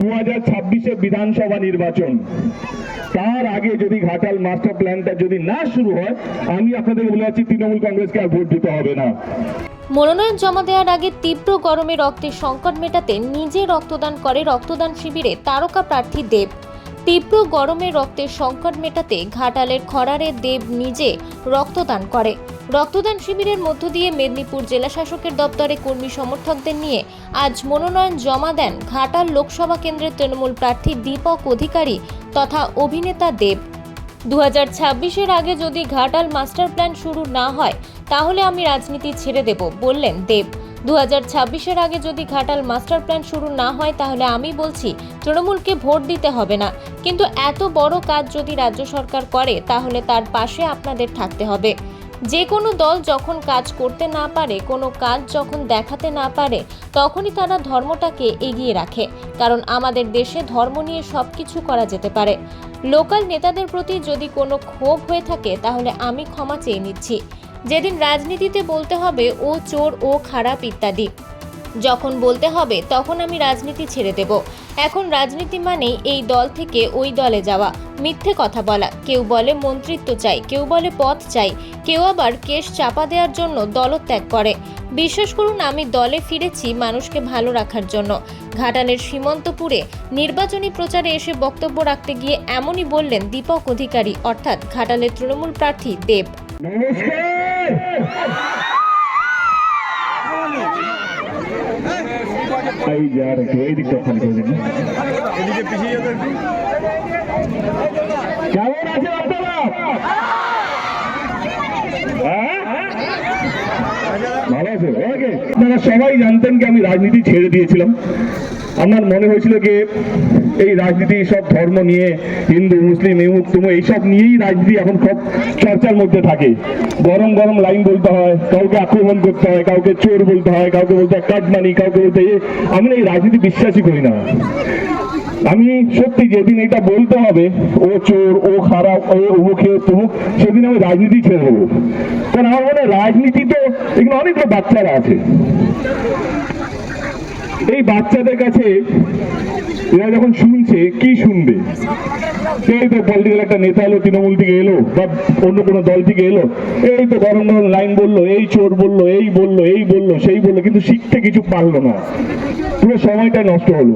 দু হাজার ছাব্বিশে বিধানসভা নির্বাচন। তার আগে যদি ঘাটাল মাস্টার প্ল্যানটা যদি না শুরু হয়, আমি আপনাদের বলে আছি তৃণমূল কংগ্রেসকে আর ভোট দিতে হবে না। মনোনয়ন জমা দেওয়ার আগে তীব্র গরমে রক্তের সংকট মেটাতে নিজে রক্তদান করে রক্তদান শিবিরে তারকা প্রার্থী দেব। তীব্র গরমে রক্তের সংকট মেটাতে ঘাটালের খরারে দেব নিজে রক্তদান করে। রক্তদান শিবিরের মধ্য দিয়ে মেদিনীপুর জেলা শাসকের দপ্তরে কর্মী সমর্থকদের নিয়ে আজ মনোনয়ন জমা দেন ঘাটাল লোকসভা কেন্দ্রের তৃণমূল প্রার্থী দীপক অধিকারী তথা অভিনেতা দেব। দু হাজার আগে যদি ঘাটাল মাস্টার প্ল্যান শুরু না হয়, তাহলে আমি রাজনীতি ছেড়ে দেব, বললেন দেব। দু হাজার ছাব্বিশের আগে যদি ঘাটাল মাস্টার প্ল্যান শুরু না হয়, তাহলে আমি বলছি তৃণমূলকে ভোট দিতে হবে না। কিন্তু এত বড় কাজ যদি রাজ্য সরকার করে, তাহলে তার পাশে আপনাদের থাকতে হবে। যে কোনো দল যখন কাজ করতে না পারে, কোনো কাজ যখন দেখাতে না পারে, তখনই তারা ধর্মটাকে এগিয়ে রাখে। কারণ আমাদের দেশে ধর্ম নিয়ে সব কিছু করা যেতে পারে। লোকাল নেতাদের প্রতি যদি কোনো ক্ষোভ হয়ে থাকে, তাহলে আমি ক্ষমা চেয়ে নিচ্ছি। যেদিন রাজনীতিতে বলতে হবে, ও চোর, ও খারাপ ইত্যাদি। যখন বলতে হবে, তখন আমি রাজনীতি ছেড়ে দেব। এখন রাজনীতি মানেই এই দল থেকে ওই দলে যাওয়া। মিথ্যে কথা বলা। কেউ বলে মন্ত্রিত্ব চাই, কেউ বলে পথ চাই, কেউ আবার কেশ চাপা দেওয়ার জন্য দলত্যাগ করে। বিশ্বাস করুন, আমি দলে ফিরেছি মানুষকে ভালো রাখার জন্য। ঘাটালের সীমন্তপুরে নির্বাচনী প্রচারে এসে বক্তব্য রাখতে গিয়ে এমনই বললেন দীপক অধিকারী, অর্থাৎ ঘাটালের তৃণমূল প্রার্থী দেব। নমস্কার! এই যে আর একটু এই দিকটা খালি করে দিন এদিকে পিছিয়ে যেতে একটু কেমন আছেন আপনারা হ্যাঁ? আপনারা সবাই জানতেন কি আমি রাজনীতি ছেড়ে দিয়েছিলাম আমার মনে হয়েছিল কি এই রাজনীতি সব ধর্ম নিয়ে, হিন্দু, মুসলিম এমুক তুমু এইসব নিয়েই রাজনীতি এখন সব চর্চার মধ্যে থাকে গরম গরম লাইন বলতে হয়, কাউকে আক্রমণ করতে হয়, কাউকে চোর বলতে হয়, কাউকে বলতে হয় কাটমানি, কাউকে বলতে। আমি এই রাজনীতি বিশ্বাসই করি না আমি সত্যি যেদিন এটা বলতে হবে, ও চোর, ও খারাপ, ও উমুখে তুমুক সেদিন আমি রাজনীতি ছেড়ে দেবো। কারণ আমার মনে রাজনীতি তো এগুলো অনেকগুলো বাচ্চারা আছে। এই বাচ্চাদের কাছে এরা যখন শুনছে, কি শুনবে? এই তো পলিটিক্যাল একটা নেতা এলো, তৃণমূল থেকে এলো, বা অন্য কোনো দল থেকে এলো। এই তো গরম গরম লাইন বলল, এই চোর বলল, এই বলল এই বলল, সেই বলল, কিন্তু শিখতে কিছু পারল না। সময়টা নষ্ট হলো।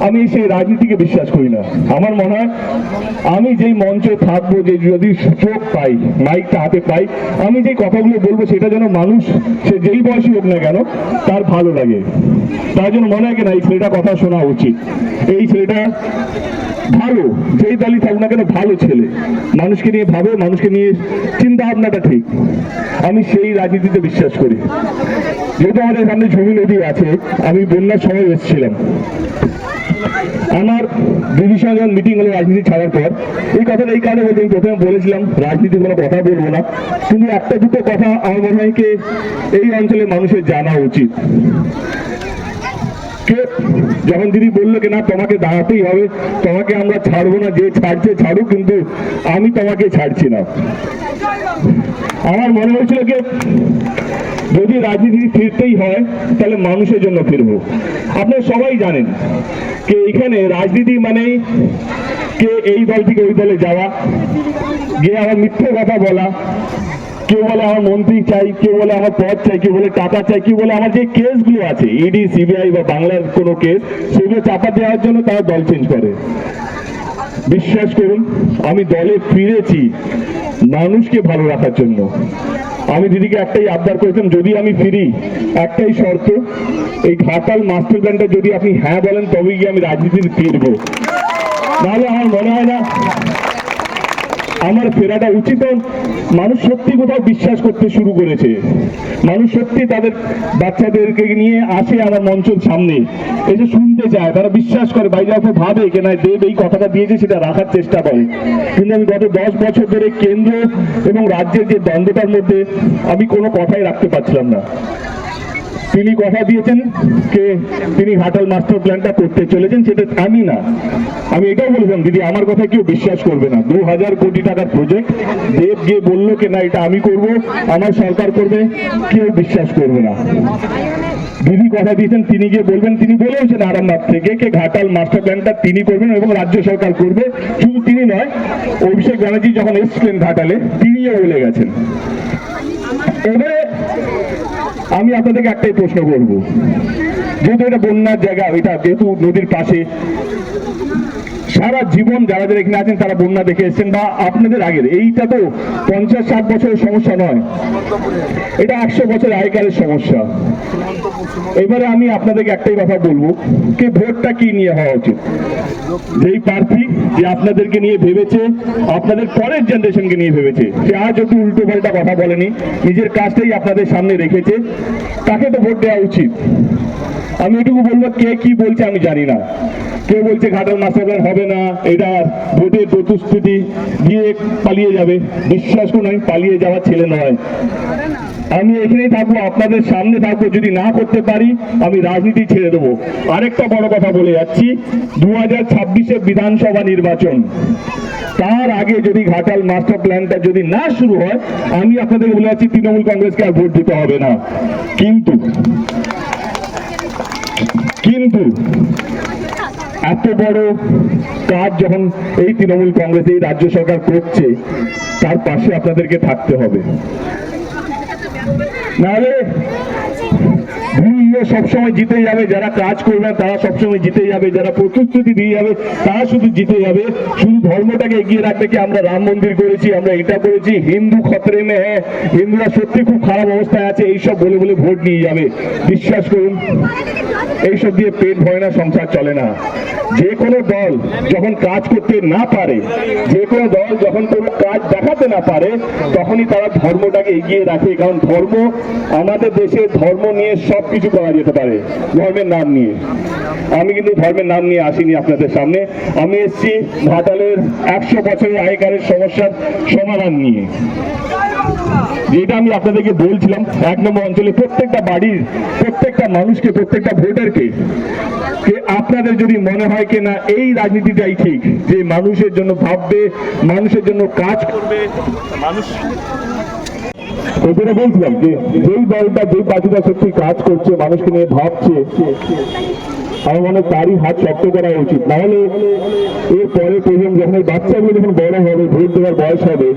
আমি সেই রাজনীতিকে বিশ্বাস করি না। আমার মনে হয় আমি যেই মঞ্চে থাকব, যে যদি সুযোগ পাই, মাইকটা হাতে পাই, আমি যে কথাগুলো বলব সেটা যেন মানুষ, সে যেই বয়সী হোক না কেন, তার ভালো লাগে। তার জন্য মনে হয় না, এই ছেলেটা কথা শোনা উচিত। এই ছেলেটা ভালো, যেই দলই থাকুক না কেন ভালো ছেলে। মানুষকে নিয়ে ভাবে, মানুষকে নিয়ে চিন্তা ভাবনাটা ঠিক। আমি সেই রাজনীতিতে বিশ্বাস করি। যেহেতু আমাদের সামনে ঝুমি নদী আছে, আমি বন্যার সময় এসেছিলাম। আমার দিদির সঙ্গে মিটিং হলো রাজনীতি ছাড়ার পর, এই কথাটা এই কারণে আমি প্রথমে বলেছিলাম, রাজনীতির কোনো কথা বলব না। কিন্তু একটা দুটো কথা আমার মনে হয় এই অঞ্চলের মানুষের জানা উচিত। যখন দিদি বলল কি না, তোমাকে দাঁড়াতেই হবে, তোমাকে আমরা ছাড়বো না, যে ছাড়ছে ছাড়ুক, কিন্তু আমি তোমাকে ছাড়ছি না। আমার মনে হয়েছিল কি যদি রাজনীতি ফিরতেই হয়, তাহলে মানুষের জন্য ফিরবো। আপনারা সবাই জানেন যে এখানে রাজনীতি মানে কে এই দল থেকে ওই দলে যাওয়া গিয়ে আমার মিথ্যে কথা বলা কেউ বলে আমার মন্ত্রী চাই, কেউ বলে আমার পদ চাই, কেউ বলে টাকা চাই, কেউ বলে আমার যে কেসগুলো আছে ইডি সিবিআই বা বাংলার কোনো কেস, সেগুলো চাপা দেওয়ার জন্য তারা দল চেঞ্জ করে। বিশ্বাস করুন, আমি দলে ফিরেছি মানুষকে ভালো রাখার জন্য। আমি দিদিকে একটাই আবদার করেছিলাম, যদি আমি ফিরি, একটাই শর্ত, এই ঘাটাল মাস্টার প্ল্যানটা যদি আপনি হ্যাঁ বলেন, তবেই গিয়ে আমি রাজনীতিতে ফিরবো নাহলে আমার মনে হয় না আমার ফেরাটা উচিত মানুষ সত্যি কোথাও বিশ্বাস করতে শুরু করেছে। মানুষ সত্যি তাদের বাচ্চাদেরকে নিয়ে আসে আমার মঞ্চের সামনে। এসে শুনতে চায়, তারা বিশ্বাস করে, বাইরে ভাবে কেন দেব এই কথাটা দিয়েছে, সেটা রাখার চেষ্টা করে। কিন্তু আমি গত দশ বছর ধরে কেন্দ্র এবং রাজ্যের যে দ্বন্দ্বটার মধ্যে আমি কোনো কথাই রাখতে পারছিলাম না। তিনি কথা দিয়েছেন যে তিনি ঘাটাল মাস্টার প্ল্যানটা করতে চলেছেন, সেটা আমি না। আমি এটাও বলেছিলাম, দিদি, আমার কথা কেউ বিশ্বাস করবে না। দু হাজার কোটি টাকার প্রজেক্ট দেব গিয়ে বলল কি, না, এটা আমি করব, আমার সরকার করবে, কেউ বিশ্বাস করবে না। দিদি কথা দিয়েছেন, তিনি গিয়ে বলবেন, তিনি বলেওছেন আরামবাগ থেকে কে ঘাটাল মাস্টার প্ল্যানটা তিনি করবেন এবং রাজ্য সরকার করবে। শুধু তিনি নয়, অভিষেক ব্যানার্জি যখন এসেছিলেন ঘাটালে, তিনিও বলে গেছেন। এবারে আমি আপনাদেরকে একটাই প্রশ্ন করব। যেহেতু এটা বন্যার জায়গা এটা যেহেতু নদীর পাশে সারা জীবন যারা যারা এখানে আছেন, তারা বন্যা দেখে এসেছেন বা আপনাদের আগের। এইটা তো পঞ্চাশ ষাট বছরের সমস্যা নয়। এটা একশো বছর আগেকারের সমস্যা। এবারে আমি আপনাদেরকে একটাই কথা বলব যে ভোটটা কি নিয়ে হওয়া উচিত? যেই প্রার্থী যে আপনাদেরকে নিয়ে ভেবেছে, আপনাদের পরের জেনারেশনকে নিয়ে ভেবেছে, সে আজ অব্দি উল্টো পাল্টা কথা বলেনি, নিজের কাজটাই আপনাদের সামনে রেখেছে, তাকে তো ভোট দেওয়া উচিত। আমি এটুকু বলব, কে কি বলছে আমি জানি না। কেউ বলছে ঘাটাল মাস্টার প্ল্যান হবে না, এটা ভোটের প্রতিশ্রুতি দিয়ে পালিয়ে যাবে। বিশ্বাস করুন আমি পালিয়ে যাওয়ার ছেলে নয়। আমি এখানেই থাকব, আপনাদের সামনে থাকব, যদি না করতে পারি, আমি রাজনীতি ছেড়ে দেবো। আরেকটা বড় কথা বলে যাচ্ছি দু হাজার বিধানসভা নির্বাচন, তার আগে যদি ঘাটাল মাস্টার প্ল্যানটা যদি না শুরু হয়, আমি আপনাদের বলে যাচ্ছি, তৃণমূল কংগ্রেসকে আর ভোট দিতে হবে না। কিন্তু কিন্তু এত বড় কাজ যখন এই তৃণমূল কংগ্রেস, এই রাজ্য সরকার করছে, তার পাশে আপনাদেরকে থাকতে হবে। নাহলে সবসময় জিতে যাবে, যারা কাজ করবে তারা সবসময় জিতে যাবে, যারা প্রতিশ্রুতি দিয়ে যাবে তারা শুধু জিতে যাবে। শুধু ধর্মটাকে এগিয়ে রাখবে কি আমরা রাম মন্দির করেছি, আমরা এটা করেছি? হিন্দু খতরে মে হ্যাঁ। হিন্দুরা সত্যি খুব খারাপ অবস্থায় আছে, এইসব বলে বলে ভোট নিয়ে যাবে। বিশ্বাস করুন, এইসব দিয়ে পেট ভয় না, সংসার চলে না। যে কোনো দল যখন কাজ করতে না পারে, যে কোনো দল যখন কোনো কাজ দেখাতে না পারে, তখনই তারা ধর্মটাকে এগিয়ে রাখে। কারণ ধর্ম আমাদের দেশে ধর্ম নিয়ে সব কিছু করা যেতে পারে, ধর্মের নাম নিয়ে। আমি কিন্তু ধর্মের নাম নিয়ে আসিনি আপনাদের সামনে। আমি এসেছি ঘাটালের একশো বছরের আগেকারের সমস্যার সমাধান নিয়ে। যেটা আমি আপনাদেরকে বলছিলাম, এক নম্বর অঞ্চলে প্রত্যেকটা বাড়ির, প্রত্যেকটা মানুষকে, প্রত্যেকটা ভোটারকে আপনাদের যদি মনে হয় কি না, এই রাজনীতিটাই ঠিক, যে মানুষের জন্য ভাববে, মানুষের জন্য কাজ করবে, মানুষ বলছিলাম যে যেই দলটা, যেই পার্টিটা সত্যি কাজ করছে, মানুষকে নিয়ে ভাবছে আমার মনে তারই হাত শক্ত করা উচিত। নাহলে এর পরে প্রজন্ম যখন এই বাচ্চাগুলো যখন বড় হবে, ভোট দেওয়ার বয়স হবে,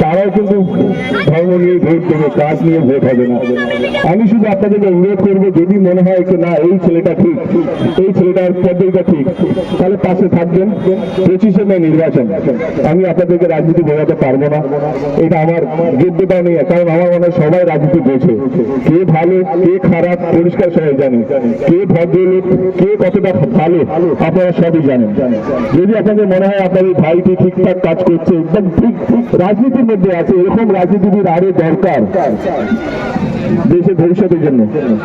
তারাও কিন্তু ধর্ম নিয়ে ভোট দেবে, কাজ নিয়ে ভোট হবে না। আমি শুধু আপনাদেরকে অনুরোধ করব, যদি মনে হয় যে না, এই ছেলেটা ঠিক, এই ছেলেটার পদ্ধতিটা ঠিক, তাহলে পাশে থাকবেন। পঁচিশে মে নির্বাচন। আমি আপনাদেরকে রাজনীতি বোঝাতে পারব না। এটা আমার যোগ্যতা নেই, কারণ আমার মনে হয় সবাই রাজনীতি বোঝে। কে ভালো, কে খারাপ, পরিষ্কার সবাই জানে। কে ভদ্রলোক কে কতটা ভালো, আপনারা সবই জানেন। যদি আপনাদের মনে হয় আপনাদের ভাইটি ঠিকঠাক কাজ করছে, একদম ঠিক রাজনীতির মধ্যে আছে, এরকম রাজনীতিবিদ আরও দরকার দেশের ভবিষ্যতের জন্য।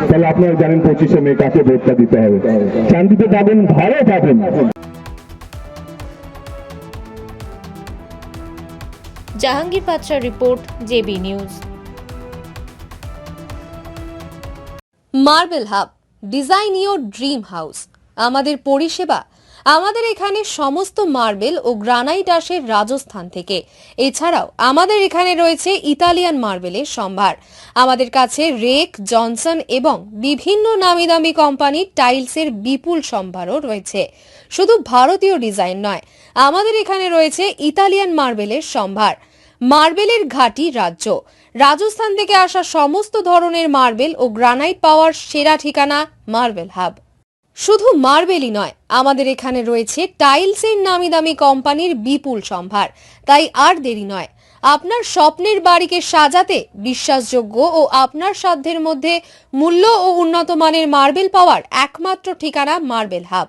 তাহলে আপনারা জানেন পঁচিশে মে কাকে ভোটটা দিতে হবে। শান্তিতে পাবেন ভালো পাবেন Jahangir পাত্রার report, JB news. Marble hub. Design your dream house আমাদের পরিষেবা। আমাদের এখানে সমস্ত মার্বেল ও গ্রানাইট আসে রাজস্থান থেকে। এছাড়াও আমাদের এখানে রয়েছে ইতালিয়ান মার্বেলের সম্ভার। আমাদের কাছে রেক, জনসন এবং বিভিন্ন নামি দামি কোম্পানির টাইলসের বিপুল সম্ভারও রয়েছে। শুধু ভারতীয় ডিজাইন নয়, আমাদের এখানে রয়েছে ইতালিয়ান মার্বেলের সম্ভার। মার্বেলের ঘাঁটি রাজ্য। রাজস্থান থেকে আসা সমস্ত ধরনের মার্বেল ও গ্রানাইট পাওয়ার সেরা ঠিকানা মার্বেল হাব। শুধু মার্বেলই নয়, আমাদের এখানে রয়েছে টাইলসের নামি দামি কোম্পানির বিপুল সম্ভার। তাই আর দেরি নয়, আপনার স্বপ্নের বাড়িকে সাজাতে বিশ্বাসযোগ্য ও আপনার সাধ্যের মধ্যে মূল্য ও উন্নত মানের মার্বেল পাওয়ার একমাত্র ঠিকানা marble hub.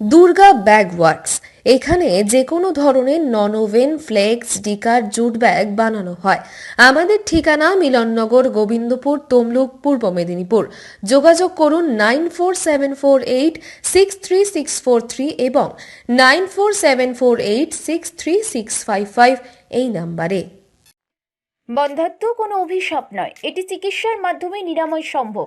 Durga bag works. এখানে যে কোনো ধরনের নন ওভেন ফ্লেক্স, ডিকার, জুট ব্যাগ বানানো হয়। আমাদের ঠিকানা মিলননগর, গোবিন্দপুর, তমলুক, পূর্ব মেদিনীপুর। যোগাযোগ করুন nine four seven four eight six three six four three এবং nine four seven four eight six three six five five এই নাম্বারে। বন্ধাত্ম কোনো অভিশাপ নয়। এটি চিকিৎসার মাধ্যমে নিরাময় সম্ভব।